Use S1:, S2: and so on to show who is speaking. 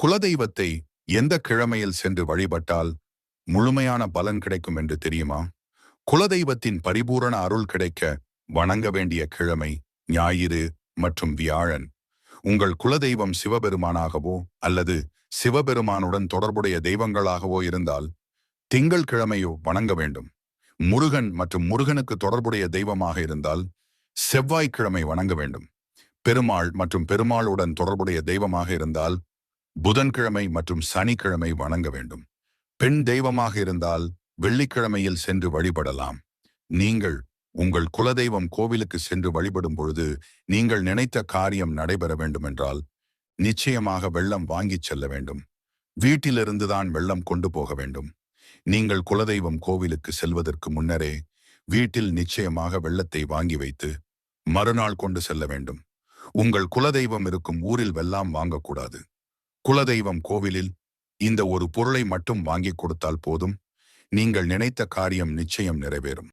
S1: குலதெய்வத்தை எந்த கிழமையில் சென்று வழிபட்டால் முழுமையான பலன் கிடைக்கும் என்று தெரியுமா? குலதெய்வத்தின் பரிபூரண அருள் கிடைக்க வணங்க வேண்டிய கிழமை ஞாயிறு மற்றும் வியாழன். உங்கள் குலதெய்வம் சிவபெருமானாகவோ அல்லது சிவபெருமானுடன் தொடர்புடைய தெய்வங்களாகவோ இருந்தால் திங்கள் கிழமையோ வணங்க வேண்டும். முருகன் மற்றும் முருகனுக்கு தொடர்புடைய தெய்வமாக இருந்தால் செவ்வாய்க்கிழமை வணங்க வேண்டும். பெருமாள் மற்றும் பெருமாளுடன் தொடர்புடைய தெய்வமாக இருந்தால் புதன்கிழமை மற்றும் சனிக்கிழமை வணங்க வேண்டும். பெண் தெய்வமாக இருந்தால் வெள்ளிக்கிழமையில் சென்று வழிபடலாம். நீங்கள் உங்கள் குலதெய்வம் கோவிலுக்கு சென்று வழிபடும் பொழுது நீங்கள் நினைத்த காரியம் நடைபெற வேண்டுமென்றால் நிச்சயமாக வெள்ளம் வாங்கிச் செல்ல வேண்டும். வீட்டிலிருந்துதான் வெள்ளம் கொண்டு போக வேண்டும். நீங்கள் குலதெய்வம் கோவிலுக்கு செல்வதற்கு முன்னரே வீட்டில் நிச்சயமாக வெள்ளத்தை வாங்கி வைத்து மறுநாள் கொண்டு செல்ல வேண்டும். உங்கள் குலதெய்வம் இருக்கும் ஊரில் வெள்ளம் வாங்கக்கூடாது. குலதெய்வம் கோவிலில் இந்த ஒரு பொருளை மட்டும் வாங்கிக் கொடுத்தால் போதும். நீங்கள் நினைத்த காரியம் நிச்சயம் நிறைவேறும்.